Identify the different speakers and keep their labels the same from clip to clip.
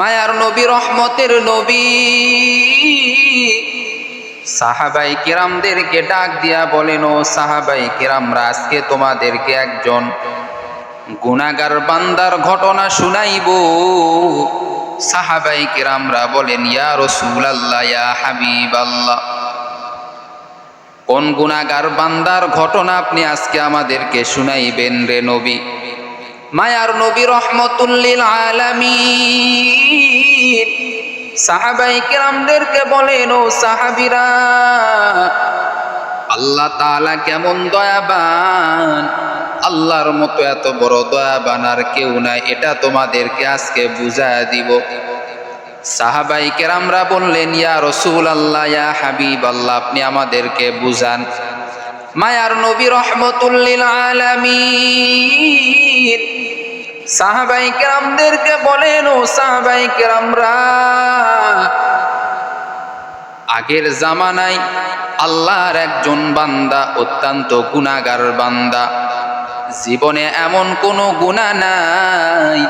Speaker 1: মায়ার নবী, রহমতের নবী। সাহাবাই কিরামদেরকে ডাক দিয়া বলেন, ও সাহাবাই কিরামরা, আজকে তোমাদেরকে একজন গুনাগার বান্দার ঘটনা শুনাইব। সাহাবাই কিরামরা বলেন, ইয়া রসুল আল্লাহ ইয়া হাবিব আল্লাহ কোন গুনাগার বান্দার ঘটনা আপনি আজকে আমাদেরকে শুনাইবেন রে নবী? মায়ার নবী রহমতুল্লিল আলামিন। সাহাবাই কেরামদেরকে বলেন, ও সাহাবিরা, আল্লাহ তাআলা কেমন দয়াবান। আল্লাহর মতো এত বড় দয়াবান আর কেউ নাই, এটা তোমাদেরকে আজকে বুঝায় দিব। সাহাবাই কেরামরা বললেন, ইয়া রসুল আল্লাহ ইয়া হাবিব আল্লাহ আপনি আমাদেরকে বুঝান। মায়ার নবী রহমতুল্লিল আলামিন সাহাবাই কেরামদেরকে বলেন, ও সাহাবাই কেরামরা, আগের জামানায় আল্লাহর একজন বান্দা, অত্যন্ত গুণাগার বান্দা। জীবনে এমন কোনো গুণা নাই,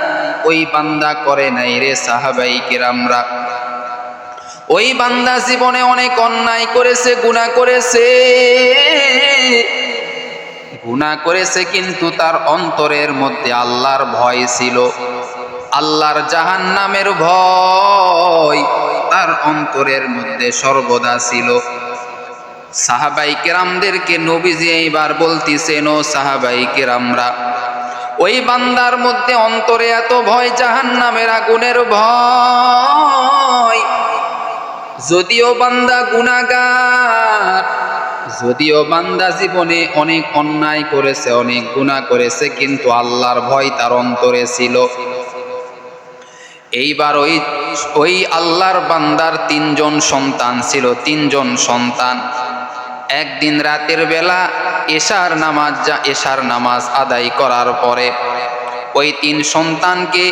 Speaker 1: ওই বান্দা করে নাই রে সাহাবাই কেরামরা। ওই বান্দা জীবনে অনেক অন্যায় করেছে গুণা করেছে। গুণা করেছে কিন্তু তার অন্তরের মধ্যে আল্লাহর ভয় ছিল। আল্লাহর জাহান নামের ভয় তার অন্তরের মধ্যে সর্বদা ছিল। সাহাবাই কেরামদেরকে নবীজি এইবার বলতেছেন, ও সাহাবাই কেরামরা, ওই বান্দার মধ্যে অন্তরে এত ভয় জাহান নামের আগুনের ভয়। যদিও বান্দা গুণাগার যদিও বান্দা জীবনে অনেক অন্যায় করেছে, অনেক গুণা করেছে, কিন্তু আল্লাহর ভয় তার অন্তরে ছিল। এইবার ওই ওই আল্লাহর বান্দার তিনজন সন্তান ছিল, তিনজন সন্তান। একদিন রাতের বেলা এশার নামাজ যা, এশার নামাজ আদায় করার পরে ওই তিন সন্তানকে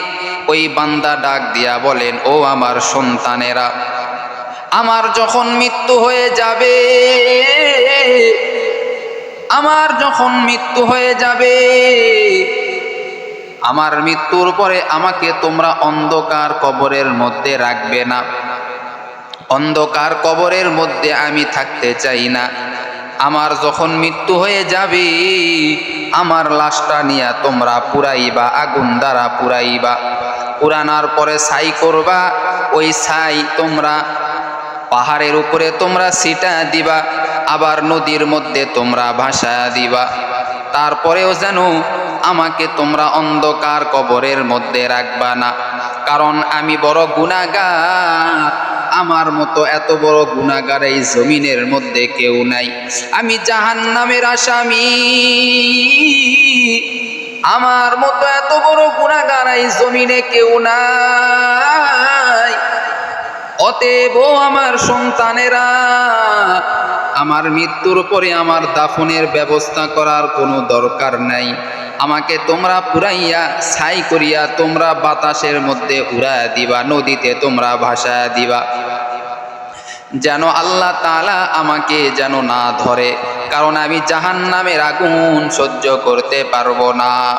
Speaker 1: ওই বান্দা ডাক দিয়া বলেন, ও আমার সন্তানেরা, আমার যখন মৃত্যু হয়ে যাবে আমার যখন মৃত্যু হয়ে যাবে, আমার মৃত্যুর পরে আমাকে তোমরা অন্ধকার কবরের মধ্যে রাখবে না। অন্ধকার কবরের মধ্যে আমি থাকতে চাই না। আমার যখন মৃত্যু হয়ে যাবে, আমার লাশটা নিয়ে তোমরা পুরাইবা, আগুন দ্বারা পুরাইবা। পুরানার পরে ছাই করবা, ওই ছাই তোমরা পাহাড়ের উপরে তোমরা সিটা দিবা, আবার নদীর মধ্যে তোমরা ভাষা দিবা। তারপরেও যেন আমাকে তোমরা অন্ধকার কবরের মধ্যে রাখবা না, কারণ আমি বড় গুণাগার আমার মতো এত বড় গুণাগার এই জমিনের মধ্যে কেউ নাই। আমি জাহান নামের আসামি। আমার মতো এত বড় গুণাগার এই জমিনে কেউ নাই। অতএব আমার সন্তানেরা, আমার মৃত্যুর পরে আমার দাফনের ব্যবস্থা করার কোনো দরকার নাই। আমাকে তোমরা পুরাইয়া, ছাই করিয়া তোমরা বাতাসের মধ্যে উড়ায় দিবা, নদীতে তোমরা ভাসায় দিবা। যেন আল্লাহ তালা আমাকে যেন না ধরে। কারণ আমি জাহান নামের আগুন সহ্য করতে পারব না।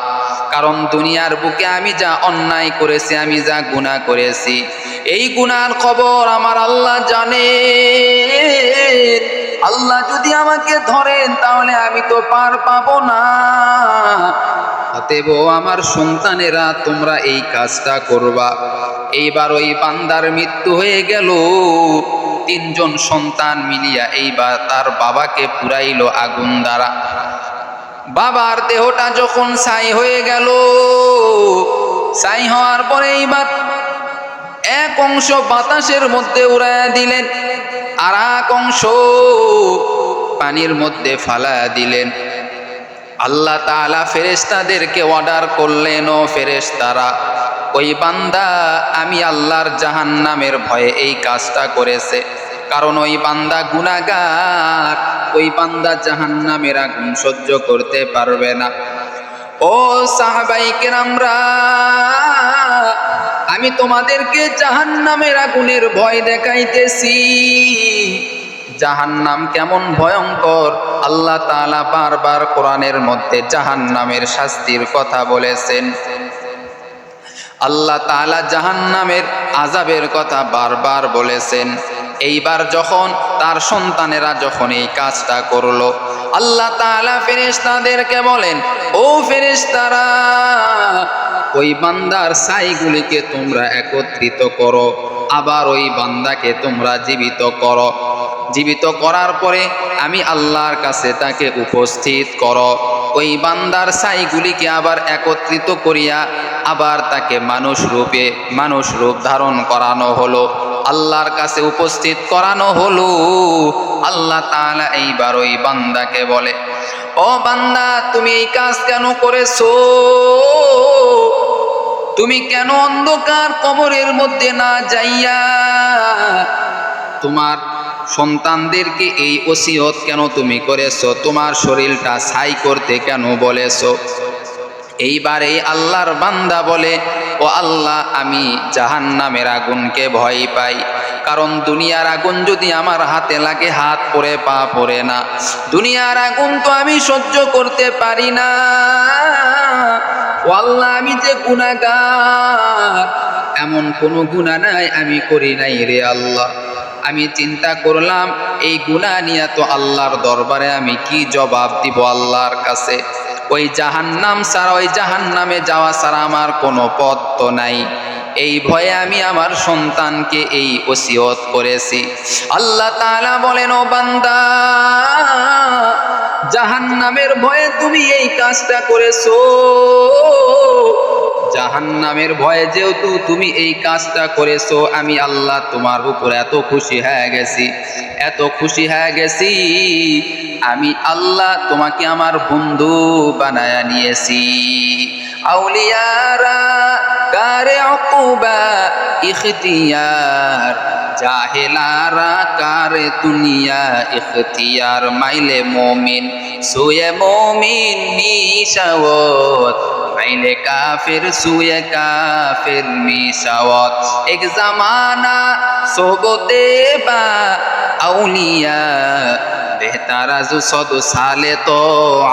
Speaker 1: কারণ দুনিয়ার বুকে আমি যা অন্যায় করেছি, আমি যা গুণা করেছি, এই গুনার খবর আমার আল্লাহ জানে। আল্লাহ যদি আমাকে ধরেন, তাহলে আমি তো পার পাবো না। অতএব আমার সন্তানেরা, তোমরা এই কাজটা করবা। এইবার ওই বান্দার মৃত্যু হয়ে গেল। তিনজন সন্তান মিলিয়া এইবার তার বাবাকে পুরাইল আগুন দ্বারা। বাবার দেহটা যখন ছাই হয়ে গেল, ছাই হওয়ার পরে এইবার এক অংশ বাতাসের মধ্যে উড়াইয়া দিলেন, আর এক অংশ পানির মধ্যে ফালা দিলেন। আল্লাহ তাআলা ফেরেস্তাদেরকে অর্ডার করলেন, ও ফেরেশতারা, ওই বান্দা আমি আল্লাহর জাহান্নামের ভয়ে এই কাজটা করেছে। কারণ ওই বান্দা গুনাগার ওই বান্দা জাহান্নামের আগুন সহ্য করতে পারবে না। ও সাহাবাই আমরা আমি তোমাদেরকে জাহান্নামের আগুনের ভয় দেখাইতেছি। জাহান্নাম কেমন ভয়ঙ্কর। আল্লাহ তাআলা বারবার কোরআনের মধ্যে জাহান্নামের শাস্তির কথা বলেছেন। আল্লাহ তাআলা জাহান্নামের আজাবের কথা বারবার বলেছেন। এইবার যখন তার সন্তানেরা যখন এই কাজটা করল, আল্লাহ তাআলা ফেরেশতাদেরকে বলেন, ও ফেরেশতারা, ওই বান্দার সাইগুলিকে তোমরা একত্রিত করো, আবার ওই বান্দাকে তোমরা জীবিত করো। জীবিত করার পরে আমি আল্লাহর কাছে তাকে উপস্থিত কর। ওই বান্দার সাইগুলিকে আবার একত্রিত করিয়া আবার তাকে মানুষ রূপে, মানুষ রূপ ধারণ করানো হলো। আল্লাহর কাছে উপস্থিত করানো হলো। আল্লাহ তাআলা এইবার ওই বান্দাকে বলে, ও বান্দা, তুমি এই কাজ কেন করেছ? তুমি কেন অন্ধকার কবরের মধ্যে না যাইয়া তোমার সন্তানদেরকে এই ওসিয়ত কেন তুমি করেছ? তোমার শরীরটা ছাই করতে কেন বলেছ? এইবার এই আল্লাহর বান্দা বলে, ও আল্লাহ, আমি জাহান্নামের আগুনকে ভয় পাই। কারণ দুনিয়ার আগুন যদি আমার হাতে লাগে, হাত পরে, পা পরে না। দুনিয়ার আগুন তো আমি সহ্য করতে পারি না। ও আল্লাহ, আমি যে গুণাগার এমন কোনো গুণা নাই, আমি করি নাই রে আল্লাহ। আমি চিন্তা করলাম, এই গুণা নিয়ে তো আল্লাহর দরবারে আমি কি জবাব দিব আল্লাহর কাছে? ওই জাহান্নাম ছাড়া, ওই জাহান্নামে যাওয়া ছাড়া আমার কোনো পথ তো নাই। এই ভয়ে আমি আমার সন্তানকে এই ওসিয়ত করেছি। আল্লাহ তাআলা বলেন, ও বান্দা জাহান্নামের ভয়ে তুমি এই কাজটা করেছ। জাহান্নামের ভয়ে যেহেতু তুমি এই কাজটা করেছ, আমি আল্লাহ তোমার উপর এত খুশি হয়ে গেছি, এত খুশি হয়ে গেছি। আমি আল্লাহ তোমাকে আমার বন্ধু বানায়া নিয়েছি। আউলিয়ারা কারে অকুবা ইখতিয়ার? জাহেলারা কারে দুনিয়া? ইখতিয়ার মাইলে মমিন, সুয়ে মমিন নিশাওত মাইলে কাফির, সুয়ে কাফির মিশাওত এক জামানা সোবতে বা আউলিয়া। বেহতারা সদ সালে তো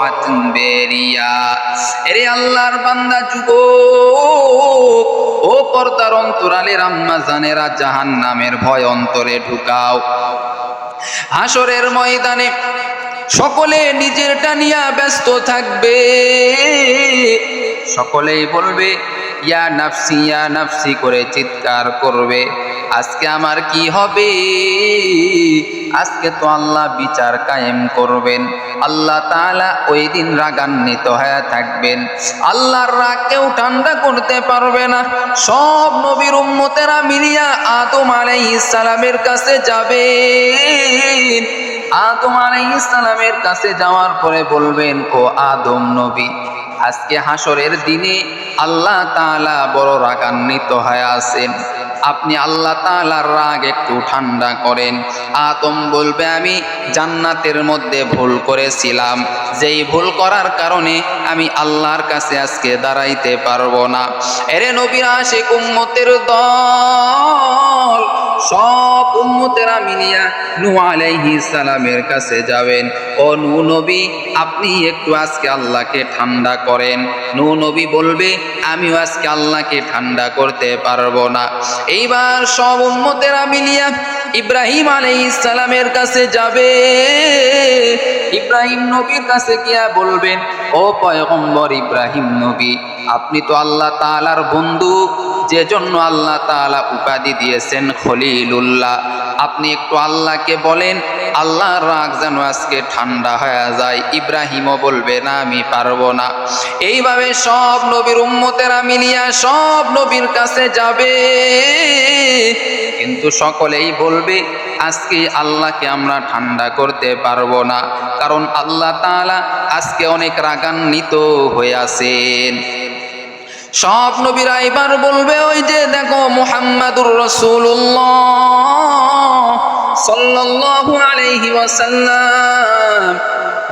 Speaker 1: আতন বেরিয়া। এরে আল্লাহর বান্দা যুগ, ও পর্দার অন্তরালের আম্মা জানেরা জাহান নামের ভয় অন্তরে ঢুকাও। হাসরের ময়দানে সকলে নিজেরটা নিয়ে ব্যস্ত থাকবে। সকলেই বলবে, ইয়া নাফসি ইয়া নাফসি করে চিৎকার করবে। আজকে আমার কি হবে? আজকে তো আল্লাহ বিচার কায়েম করবেন। আল্লাহ তাআলা ওই দিন রাগান্বিত হয়ে থাকবেন। আল্লাহর রাগ কেউ ঠান্ডা করতে পারবে না। সব নবীর উম্মতেরা মিলিয়া আদম আলাইহিস সালামের কাছে যাবেন। আদম আলাইহিস সালামের কাছে যাওয়ার পরে বলবেন, ও আদম নবী, আজকে হাসরের দিনে আল্লাহ তাআলা বড় রাগান্বিত হয়ে আছেন। আপনি আল্লাহ তালার রাগ একটু ঠান্ডা করেন। আতম বলবে, আমি জান্নাতের মধ্যে ভুল করেছিলাম। যেই ভুল করার কারণে আমি আল্লাহর কাছে আজকে দাঁড়াইতে পারব না। এরে নবীরা সে কুম্মতের দল সব উম্মতেরা মিলিয়া নু আলাইহি সালামের কাছে যাবেন। ও নু নবী, আপনি একটু আজকে আল্লাহকে ঠান্ডা করেন। নু নবী বলবে, আমিও আজকে আল্লাহকে ঠান্ডা করতে পারব না। এইবার সব উম্মতেরা মিলিয়া ইব্রাহিম আলাইহিস সালামের কাছে যাবে। ইব্রাহিম নবীর কাছে গিয়া বলবেন, ও পয়গম্বর ইব্রাহিম নবী, আপনি তো আল্লাহ তাআলার বন্ধু। যে জন্য আল্লাহ তাআলা উপাধি দিয়েছেন খলিলুল্লাহ। আপনি একটু আল্লাহকে বলেন, আল্লাহর রাগ যেন আজকে ঠান্ডা হয়ে যায়। ইব্রাহিমও বলবে, না, আমি পারব না। এইভাবে সব নবীর উম্মতেরা মিলিয়া সব নবীর কাছে যাবে। কিন্তু সকলেই বলবে, আজকে আল্লাহকে আমরা ঠান্ডা করতে পারব না। কারণ আল্লাহ তালা আজকে অনেক রাগান্বিত হয়ে আছেন। সব নবীরা এবার বলবে, ওই যে দেখো মোহাম্মদুর রাসূলুল্লাহ। সাল্লাল্লাহু আলাইহি ওয়াসাল্লাম।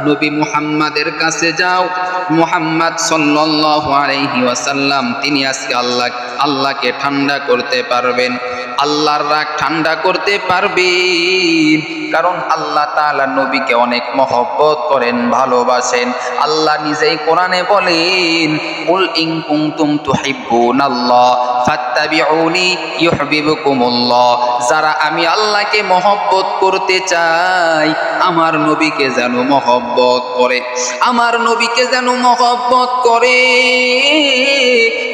Speaker 1: নবী মুহাম্মাদের কাছে যাও। মুহাম্মদ সাল্লাল্লাহু আলাইহি ওয়াসাল্লাম, তিনি আজকে আল্লাহ, আল্লাহকে ঠান্ডা করতে পারবেন। আল্লাহর রাগ ঠান্ডা করতে পারবেন। কারণ আল্লাহ তাআলা নবীকে অনেক মহব্বত করেন, ভালোবাসেন। আল্লাহ নিজেই কোরআনে বলেন উল ইন কুনতুম তুহিব্বুনাল্লাহ। যারা আমি আল্লাহকে মহব্বত করতে চাই, আমার নবীকে যেন মহব্বত করে। আমার নবীকে যেন মহব্বত করে।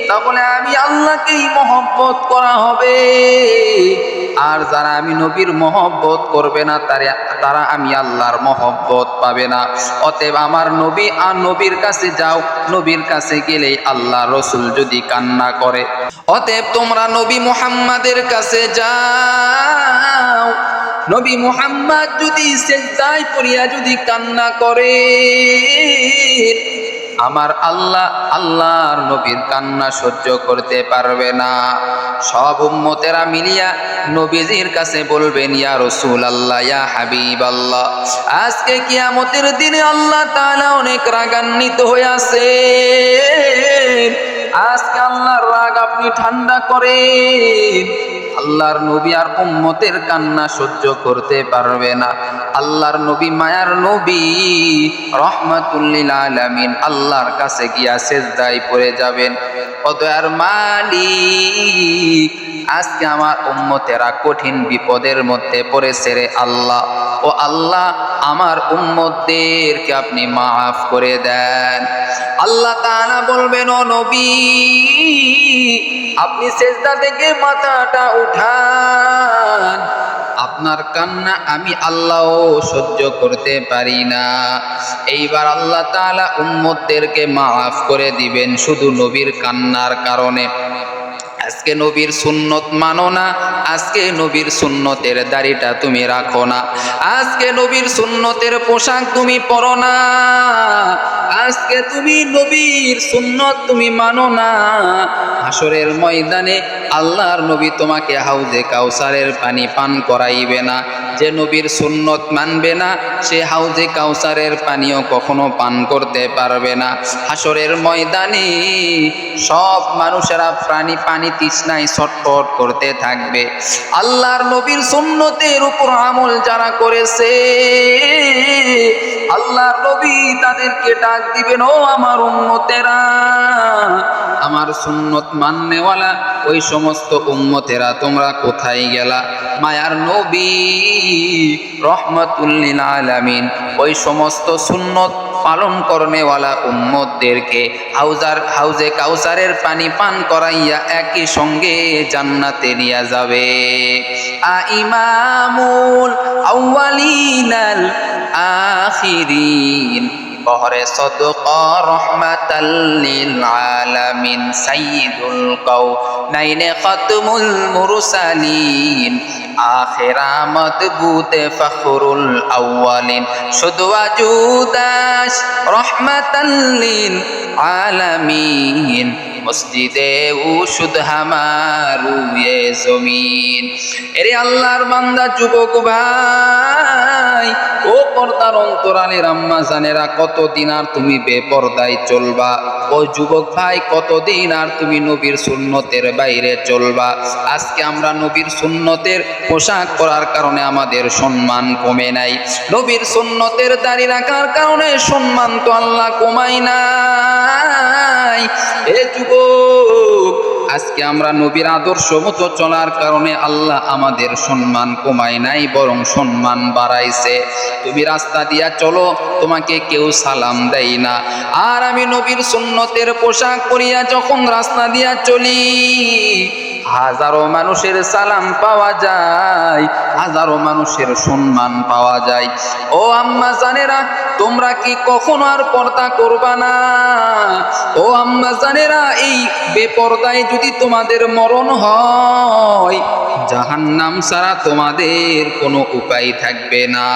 Speaker 1: তাহলে আমি আল্লাহকেই মহব্বত করা হবে। আর যারা আমি নবীর মহব্বত করবে না, তারা তারা আমি আল্লাহর মহব্বত পাবে না। অতএব আমার নবী আর নবীর কাছে যাও। নবীর কাছে গেলেই আল্লাহ রসুল যদি কান্না করে। অতএব তোমরা নবী মুহাম্মাদের কাছে যাও। নবী মুহাম্মদ যদি সেজদায় পড়িয়া যদি কান্না করে, আমার আল্লাহ আল্লাহর নবীর কান্না সহ্য করতে পারবে না। সব উম্মতেরা মিলিয়া নবীজির কাছে বলবেন, ইয়া রসুল আল্লাহ ইয়া হাবিব আল্লাহ আজকে কিয়ামতের দিনে আল্লাহ তাআলা অনেক রাগান্বিত হয়ে আছে আজকে আল্লাহর রাগ আপনি ঠান্ডা করে আল্লাহর নবী আর উম্মতের কান্না সহ্য করতে পারবে না। আল্লাহর নবী মায়ার নবী রহমাতুল্লিল আলামিন, আল্লাহর কাছে গিয়া সেজদায় পড়ে যাবেন। অদয়ার মালিক আজকে আমার উম্মতেরা কঠিন বিপদের মধ্যে পড়েছে রে আল্লাহ। ও আল্লাহ, আমার উম্মতদেরকে আপনি মাফ করে দেন। আল্লাহ তাআলা বলবেন, ও নবী, আপনি সেজদা থেকে মাথাটা উঠান। আপনার কান্না আমি আল্লাহও সহ্য করতে পারি না। এইবার আল্লাহ তাআলা উম্মতদেরকে মাফ করে দিবেন শুধু নবীর কান্নার কারণে। আজকে নবীর সুন্নত মানো না, আজকে নবীর সুন্নতের দাড়িটা তুমি রাখো না। আজকে নবীর সুন্নতের পোশাক তুমি পরো না। আজকে তুমি নবীর সুন্নত তুমি মানো না। হাসরের ময়দানে আল্লাহর নবী তোমাকে হাউজে কাউসারের পানি পান করাইবে না। যে নবীর সুন্নত মানবে না, সে হাউজে কাউসারের পানিও কখনো পান করতে পারবে না। হাসরের ময়দানে সব মানুষেরা প্রাণী পানি তৃষ্ণায় ছটফট করতে থাকবে। আল্লাহর নবীর সুন্নতের উপর আমল যারা করেছে, আল্লাহর নবী তাদেরকে ডাক দিবেন, ও আমার উন্নতেরা আমার সুন্নত মাননেওয়ালা, ওই সমস্ত উম্মতেরা তোমরা কোথায় গেলা? মায়ার নবী রহমতুল্লিল আলামিন, ওই সমস্ত সুন্নত পালন করনেওয়ালা উম্মতদেরকে হাউজার, হাউজে কাউসারের পানি পান করাইয়া একই সঙ্গে জান্নাতে নিয়ে যাবে। আ ইমামুল আউয়ালিনাল আখিরিন। বহরে, সদক রহমাতাল্লিল আলামিন সাইয়্যিদুল কাউনাইনে খাতমুল মুরসালিন আখেরা মদবুতে ফখরুল আউয়ালিন শুধু আজুদাস রহমাতাল্লিল আলামিন মসজিদে উশুদ হামারু জমিন। এরে আল্লাহর বান্দা, যুবক ভাই ও পর্দার অন্তরালের আম্মা জানেরা কতদিন আর তুমি বেপর্দায় চলবা? ও যুবক ভাই, কতদিন আর তুমি নবীর সুন্নতের বাইরে চলবা? আজকে আমরা নবীর সুন্নতের পোশাক পরার কারণে আমাদের সম্মান কমে নাই। নবীর সুন্নতের দাড়ি রাখার কারণে সম্মান তো আল্লাহ কমাই নাই। এ যুবক আজকে আমরা নবীর আদর্শ মতো চলার কারণে আল্লাহ আমাদের সম্মান কমায় নাই, বরং সম্মান বাড়াইছে। তুমি রাস্তা দিয়া চলো, তোমাকে কেউ সালাম দেয় না। আর আমি নবীর সুন্নতের পোশাক পরিয়া যখন রাস্তা দিয়া চলি হাজারো মানুষের সালাম পাওয়া যায়, হাজারো মানুষের সম্মান পাওয়া যায়। ও আম্মা জানেরা, তোমরা কি কখনো আর পর্দা করবা না? ও আম্মা জানেরা, এই বেপর্দায় যদি তোমাদের মরণ হয়, জাহান্নাম ছাড়া তোমাদের কোনো উপায় থাকবে না।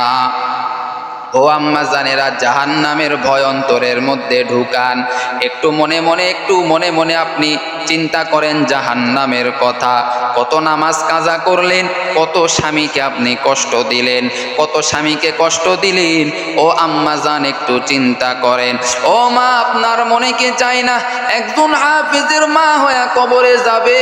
Speaker 1: ও আম্মা জানেরা জাহান নামের ভয় অন্তরের মধ্যে ঢুকান। একটু মনে মনে, একটু মনে মনে আপনি চিন্তা করেন জাহান নামের কথা। কত নামাজ কাজা করলেন, কত স্বামীকে আপনি কষ্ট দিলেন, কত স্বামীকে কষ্ট দিলেন। ও আম্মা জান, একটু চিন্তা করেন। ও মা, আপনার মনে কি চাই না? একজন হাফিজের মা হয়ে কবরে যাবে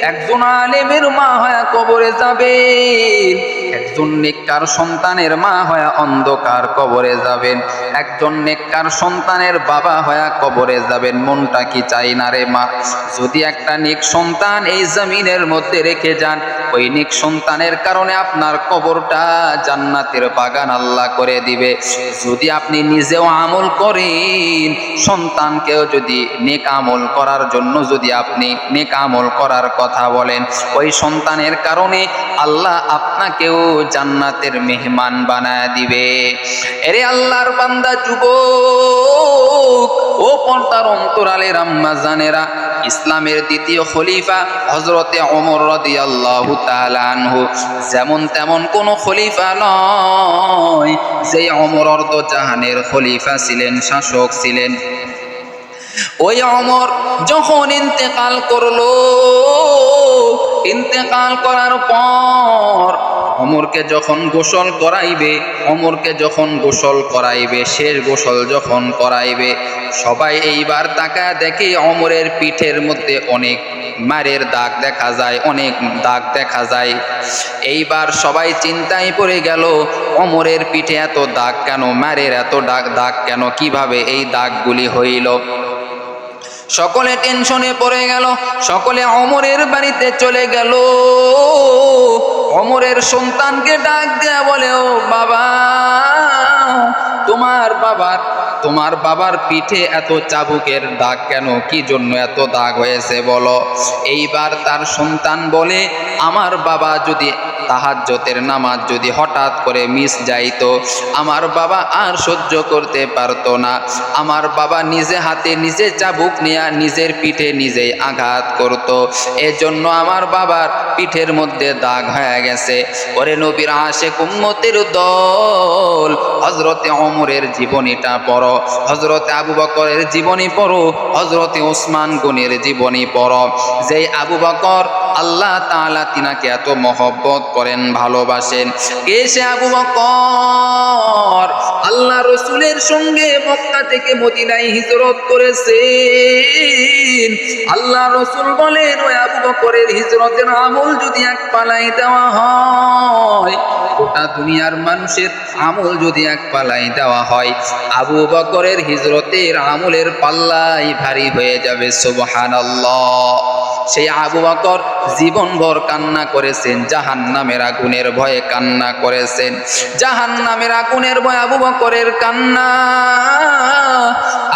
Speaker 1: একজন আলেমের মা হয়ে কবরে যাবেন। একজন নেককার সন্তানের মা হয়ে অন্ধকার কবরে যাবেন। একজন নেককার সন্তানের বাবা হয়ে কবরে যাবেন। মনটা কি চাই না রে মা? যদি একটা নেক সন্তান এই জমিনের মধ্যে রেখে যান, ওই নেক সন্তানের কারণে আপনার কবরটা জান্নাতের বাগান আল্লাহ করে দিবে। যদি আপনি নিজেও আমল করেন, সন্তানকেও যদি নেক আমল করার জন্য যদি আপনি নেক আমল করার কথা বলেন, ওই সন্তানের কারণে আল্লাহ আপনাকেও জান্নাতের মেহমান বানায় দিবে। এরে আল্লাহর বান্দা, যুবক, ও পর্দার অন্তরালের আম্মা জানেরা ইসলামের দ্বিতীয় খলিফা হজরতে অমর রদি আল্লাহ আনহু। যেমন তেমন কোন খলিফা নয় সেই অমর অর্ধ জাহানের খলিফা ছিলেন, শাসক ছিলেন। ওই অমর যখন ইন্তেকাল করল, ইন্তেকাল করার পর অমরকে যখন গোসল করাইবে, অমরকে যখন গোসল করাইবে, শেষ গোসল যখন করাইবে, সবাই এইবার তাকা দেখে অমরের পিঠের মধ্যে অনেক মারের দাগ দেখা যায়, অনেক দাগ দেখা যায়। এইবার সবাই চিন্তায় পড়ে গেল, অমরের পিঠে এত দাগ কেন, মারের এত দাগ দাগ কেন, কীভাবে এই দাগগুলি হইল? সকলে টেনশনে পড়ে গেল, সকলে অমরের বাড়িতে চলে গেল। অমরের সন্তানকে ডাক দেয়া বলে ও বাবা তোমার বাবার তোমার বাবার পিঠে এত চাবুকের দাগ কেন? কি জন্য এত দাগ হয়েছে বলো? এইবার তার সন্তান বলে, আমার বাবা যদি তাহাজ্জতের নামাজ যদি হঠাৎ করে মিস যাইতো, আমার বাবা আর সহ্য করতে পারতো না। আমার বাবা নিজে হাতে নিজে চাবুক নিয়ে নিজের পিঠে নিজেই আঘাত করত। এজন্য আমার বাবার পিঠের মধ্যে দাগ হয়ে গেছে। ওরে নবীর আশে কুম্মতের দল হজরতে অমরের জীবনীটা পড়ো। হজরতে আবু বকরের জীবনী পড়ো হজরতে ওসমান গুনের জীবনী পড়ো। যেই আবু বকর আল্লাহ তাআলা তিনাকে এত মহব্বত করেন, ভালোবাসেন। কে সে আবু বকর, আল্লাহ রসুলের সঙ্গে মক্কা থেকে মদিনায় হিজরত করেছেন। আল্লাহ রসুল বলেন, ওই আবু বকরের হিজরতের আমল যদি এক পালাই দেওয়া হয়, গোটা দুনিয়ার মানুষের আমল যদি এক পালাই দেওয়া হয়, আবু বকরের হিজরতের আমলের পাল্লাই ভারী হয়ে যাবে, সুবহানাল্লাহ। সেই আবু বকর জীবনভর কান্না করেছেন জাহান নামের আগুনের ভয়ে কান্না করেছেন। জাহান নামের আগুনের ভয়ে আবু বকরের কান্না।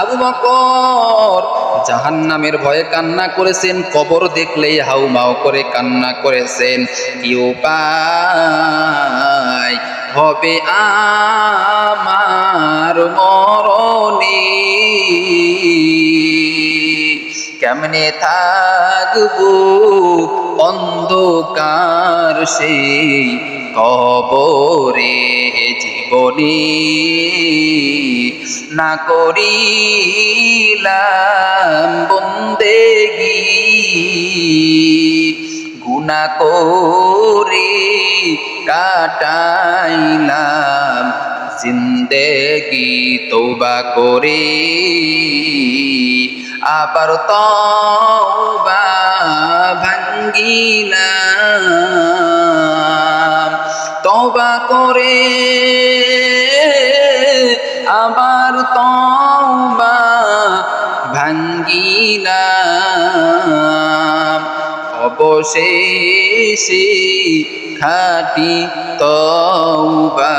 Speaker 1: আবু বকর জাহান নামের ভয়ে কান্না করেছেন, কবর দেখলেই হাউমাউ করে কান্না করেছেন। কি উপায় হবে আমার মরণে। কেমনে থাকব? অন্ধকার সেই কবরে জীবনে। না করিলাম বন্দেগি গুণা করে কাটাইলাম জিন্দেগি তোবা করে। আবার তওবা ভাঙ্গিলাম। তওবা করে আবার তওবা ভাঙ্গিলাম। অবশেষে খাটি তওবা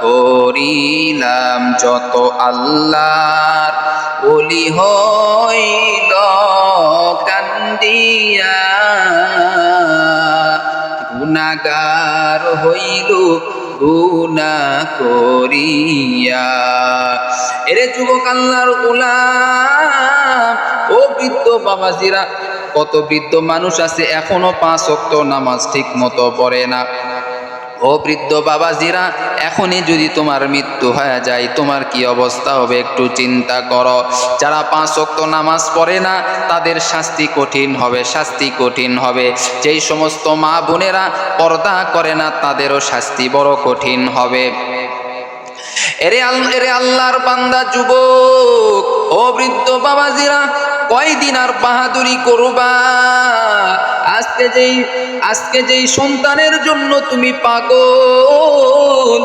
Speaker 1: করিলাম। যত আল্লাহর বলি হইল কান্দিয়া। গুনাগার হইল, গুণা করিয়া। এরে যুবক আল্লাহর গোলাম, ও বৃদ্ধ বাবাজিরা, কত বৃদ্ধ মানুষ আছে, এখনও পাঁচ অক্ত নামাজ ঠিক মতো পড়ে না। ও বৃদ্ধ বাবাজিরা, এখনই যদি তোমার মৃত্যু হয়ে যায়, তোমার কি অবস্থা হবে একটু চিন্তা করো। যারা পাঁচ অক্ত নামাজ পড়ে না, তাদের শাস্তি কঠিন হবে, শাস্তি কঠিন হবে। যেই সমস্ত মা বোনেরা পর্দা করে না, তাদেরও শাস্তি বড় কঠিন হবে। এরে আল, এরে আল্লাহর বান্দা যুবক, ও বৃদ্ধ বাবাজিরা, কয়দিন আর বাহাদুরি করবা? আজকে যেই আজকে যেই সন্তানের জন্য তুমি পাগল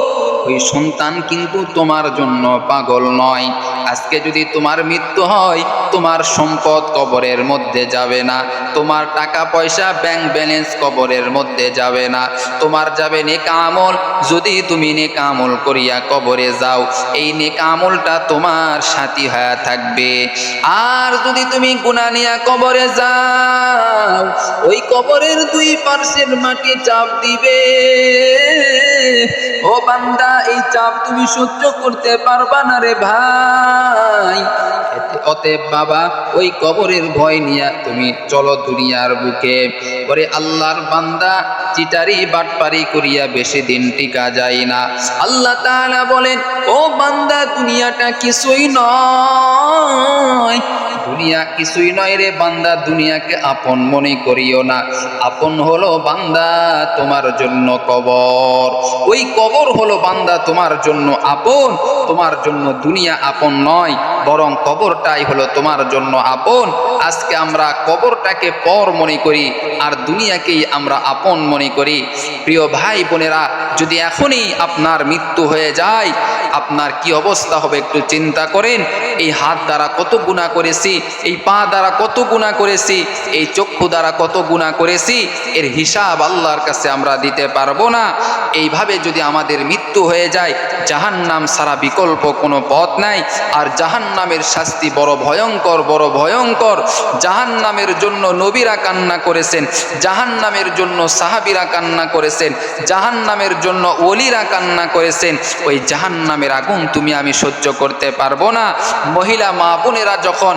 Speaker 1: ওই সন্তান কিন্তু তোমার জন্য পাগল নয়। আজকে যদি তোমার মৃত্যু হয়, তোমার সম্পদ কবরের মধ্যে যাবে না। তোমার টাকা পয়সা ব্যাংক ব্যালেন্স কবরের মধ্যে যাবে না। তোমার যাবে নেকা আমল যদি তুমি নেকা আমল করিয়া কবরে যাও, এই নেকা আমলটা তোমার সাথী হয়ে থাকবে। আর যদি তুমি গুণা নিয়া কবরে যাও, ওই কবরের দুই পার্শ্বের মাটি চাপ দিবে। ও বান্দা, এই চাপ তুমি সহ্য করতে পারবা না রে ভাই। অতএব বাবা, ওই কবরের ভয় নিয়ে তুমি চলো দুনিয়ার বুকে। পরে আল্লাহর বান্দা চিটারি বাটপারি করিয়া বেশি দিন টিকা যায় না। আল্লাহ তাআলা বলেন, ও বান্দা, দুনিয়াটা কিছুই নয়। দুনিয়া কিছুই নয় রে বান্দা, দুনিয়াকে আপন মনে করিও না। আপন হলো বান্দা, তোমার জন্য কবর। ওই কবর হলো বান্দা, তোমার জন্য আপন। তোমার জন্য দুনিয়া আপন নয়, বরং কবরটাই হলো তোমার জন্য আপন। আজকে আমরা কবরটাকে পর মনে করি, আর দুনিয়াকেই আমরা আপন মনে করি। প্রিয় ভাই বোনেরা, যদি এখনই আপনার মৃত্যু হয়ে যায়, আপনার কি অবস্থা হবে একটু চিন্তা করেন। এই হাত দ্বারা কত গুণা করেছি, এই পা দ্বারা কত গুণা করেছি, এই চক্ষু দ্বারা কত গুণা করেছি, এর হিসাব আল্লাহর কাছে আমরা দিতে পারব না। এইভাবে যদি আমাদের মৃত্যু হয়ে যায়, জাহান্নাম সারা বিকল্প কোনো পথ নাই। আর জাহান্নামের শাস্তি বড় ভয়ঙ্কর বড় ভয়ঙ্কর। জাহান্নামের জন্য নবীরা কান্না করেছেন, জাহান্নামের জন্য সাহাবিরা কান্না করেছেন, জাহান্নামের জন্য ওলিরা কান্না করেছেন। ওই জাহান্নামের আগুন তুমি আমি সহ্য করতে পারব না। মহিলা মা বোনেরা যখন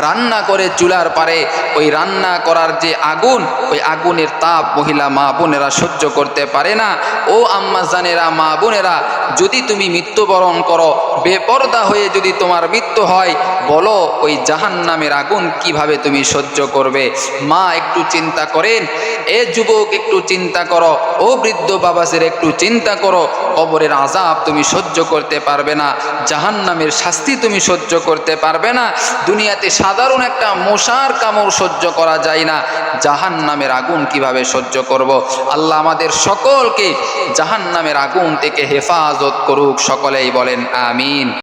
Speaker 1: রান্না করে চুলার পারে, ওই রান্না করার যে আগুন, ওই আগুনের তাপ মহিলা মা বোনেরা সহ্য করতে পারে না। ও আম্মা জানেরা, মা বোনেরা, যদি তুমি মৃত্যুবরণ করো, বেপর্দা হয়ে যদি তোমার মৃত্যু হয়, বলো ওই জাহান্নামের আগুন কীভাবে তুমি সহ্য করবে? মা, একটু চিন্তা করেন। এ যুবক, একটু চিন্তা করো। ও বৃদ্ধ বাবাসের একটু চিন্তা করো। কবরের আজাব তুমি সহ্য করতে পারবে না। জাহান্নামের শাস্তি তুমি সহ্য করতে পারবে না। দুনিয়াতে সাধারণ একটা মশার কামড় সহ্য করা যায় না। জাহান নামের আগুন কীভাবে সহ্য করব? আল্লাহ আমাদের সকলকে জাহান নামের আগুন থেকে হেফাজত করুক, সকলেই বলেন, আমিন।